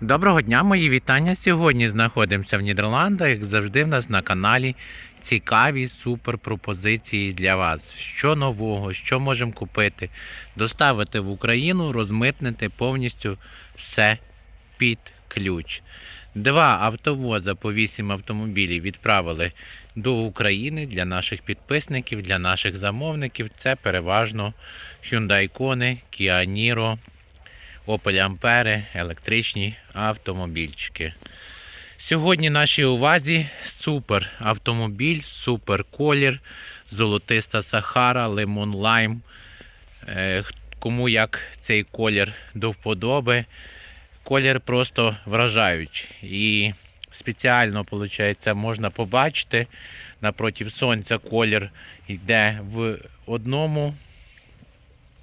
Доброго дня, мої вітання. Сьогодні знаходимося в Нідерландах, як завжди, в нас на каналі цікаві супер пропозиції для вас. Що нового, що можемо купити, доставити в Україну, розмитнити повністю все під ключ. Два автовоза по 8 автомобілів відправили до України для наших підписників, для наших замовників. Це переважно Hyundai Kona, Kia Niro, Opel Ampere, електричні автомобільчики. Сьогодні нашій увазі супер автомобіль, супер колір, золотиста Сахара, лимон лайм. Е, Кому як цей колір до вподоби. Колір просто вражаючий. І спеціально, виходить, можна побачити напротив сонця колір йде в одному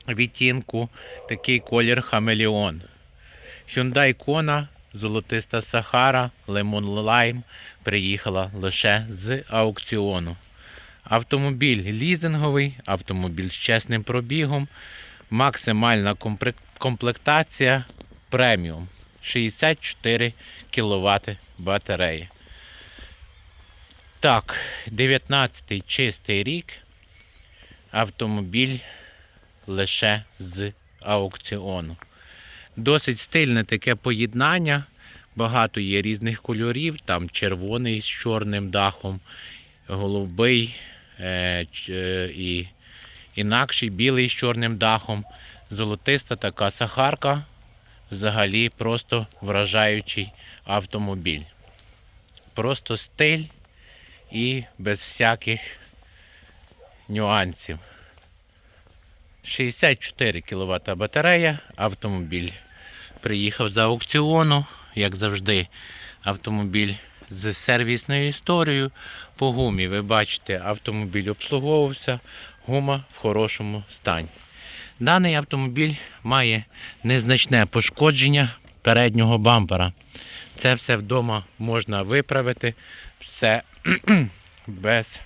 відтінку такий колір хамелеон. Hyundai Kona, Золотиста Сахара, Lemon Lime приїхала лише з аукціону. Автомобіль лізинговий, автомобіль з чесним пробігом, максимальна комплектація преміум. 64 кВт батареї. Так, 19 чистий рік. Автомобіль лише з аукціону. Досить стильне таке поєднання. Багато є різних кольорів, там червоний з чорним дахом, голубий е, е, і інакший білий з чорним дахом. Золотиста така сахарка. Взагалі просто вражаючий автомобіль. Просто стиль і без всяких нюансів. 64 кВт батарея, автомобіль приїхав з аукціону, як завжди, автомобіль з сервісною історією. По гумі, ви бачите, автомобіль обслуговувався, гума в хорошому стані. Даний автомобіль має незначне пошкодження переднього бампера. Це все вдома можна виправити, все без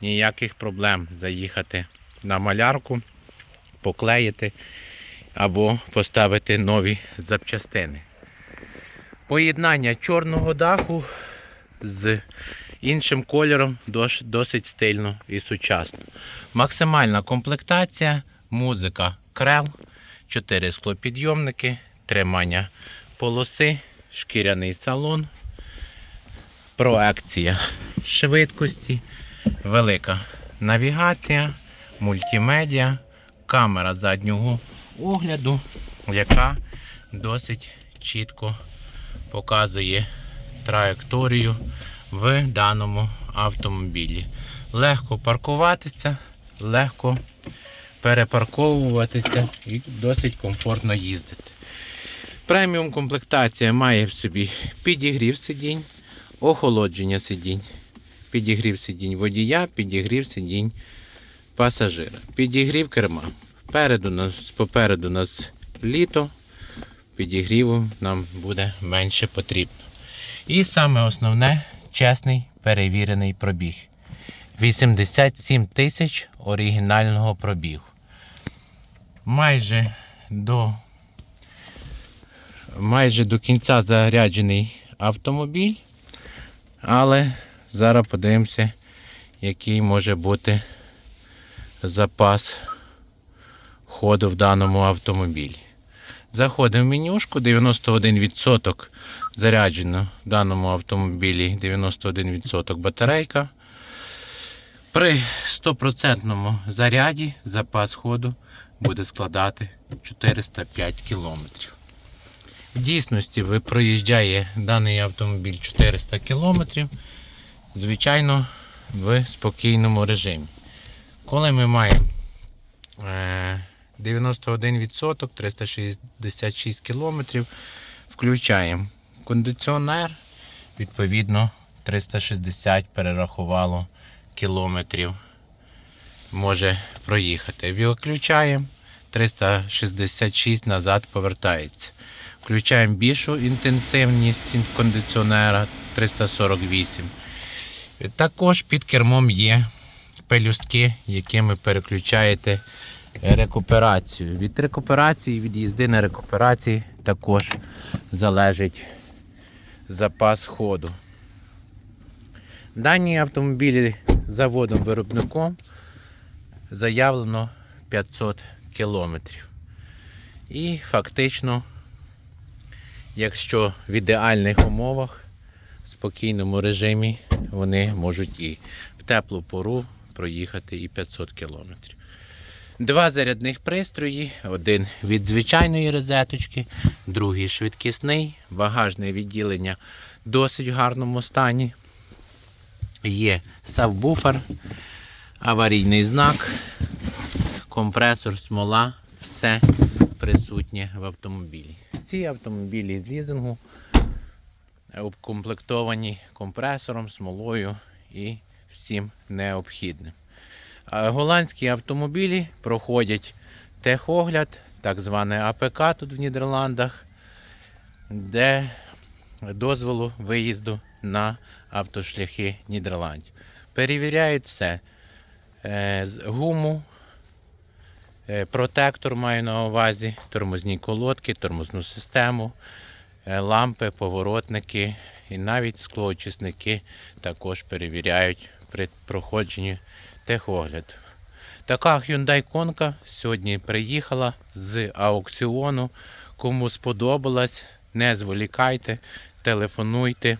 ніяких проблем заїхати на малярку поклеїти або поставити нові запчастини. Поєднання чорного даху з іншим кольором досить стильно і сучасно. Максимальна комплектація, музика крел, 4 склопідйомники, тримання полоси, шкіряний салон, проекція швидкості, велика навігація, мультимедіа, камера заднього огляду, яка досить чітко показує траєкторію в даному автомобілі. Легко паркуватися, легко перепарковуватися і досить комфортно їздити. Преміум комплектація має в собі підігрів сидінь, охолодження сидінь, підігрів сидінь водія, підігрів сидінь пасажира. Підігрів керма. Попереду нас, попереду нас літо, підігріву нам буде менше потрібно. І саме основне чесний перевірений пробіг. 87 тисяч оригінального пробігу. Майже до, майже до кінця заряджений автомобіль. Але зараз подивимося, який може бути запас ходу в даному автомобілі. Заходимо в менюшку, 91% заряджено в даному автомобілі, 91% батарейка. При 100% заряді запас ходу буде складати 405 км. В дійсності ви проїжджає даний автомобіль 400 км, звичайно, в спокійному режимі. Коли ми маємо е, 91%, 366 км, включаємо кондиціонер, відповідно 360 перерахувало кілометрів може проїхати. Виключаємо 366 назад повертається. Включаємо більшу інтенсивність кондиціонера 348. Також під кермом є пелюстки, якими переключаєте рекуперацію. Від рекуперації, від їзди на рекуперації також залежить запас ходу. Дані автомобілі заводом-виробником заявлено 500 кілометрів. І фактично, якщо в ідеальних умовах, в спокійному режимі, вони можуть і в теплу пору проїхати і 500 кілометрів. Два зарядних пристрої, один від звичайної розеточки, другий швидкісний, багажне відділення в досить гарному стані. Є сабвуфер, аварійний знак, компресор, смола, все присутнє в автомобілі. Ці автомобілі з лізингу укомплектовані компресором, смолою і всім необхідним. Голландські автомобілі проходять техогляд, так зване АПК тут в Нідерландах, де дозволу виїзду на автошляхи Нідерландів. Перевіряють все. Е, Гуму, е, протектор маю на увазі, тормозні колодки, тормозну систему, е, лампи, поворотники і навіть склоочисники також перевіряють при проходженні техогляду. Така Hyundai Kona сьогодні приїхала з аукціону. Кому сподобалась, не зволікайте, телефонуйте.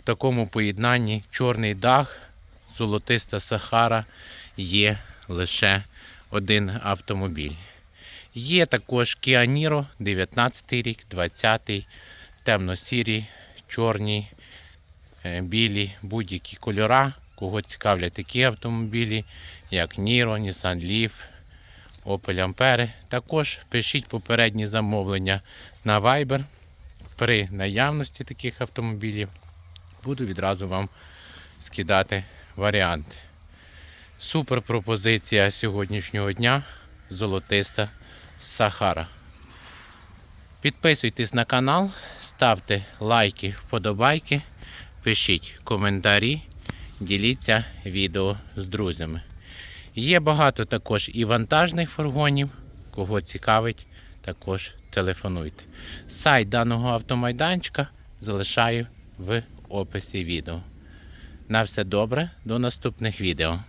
В такому поєднанні чорний дах, золотиста Сахара є лише один автомобіль. Є також Kia Niro 19 рік, 20, темно-сірі, чорні, е, білі, будь-які кольора. Кого цікавлять такі автомобілі, як Niro, Nissan Leaf, Opel Ampere. Також пишіть попередні замовлення на Viber. При наявності таких автомобілів буду відразу вам скидати варіанти. Супер пропозиція сьогоднішнього дня золотиста Сахара. Підписуйтесь на канал, ставте лайки, вподобайки, пишіть коментарі, діліться відео з друзями. Є багато також і вантажних фургонів. Кого цікавить, також телефонуйте. Сайт даного автомайданчика залишаю в описі відео. На все добре, до наступних відео.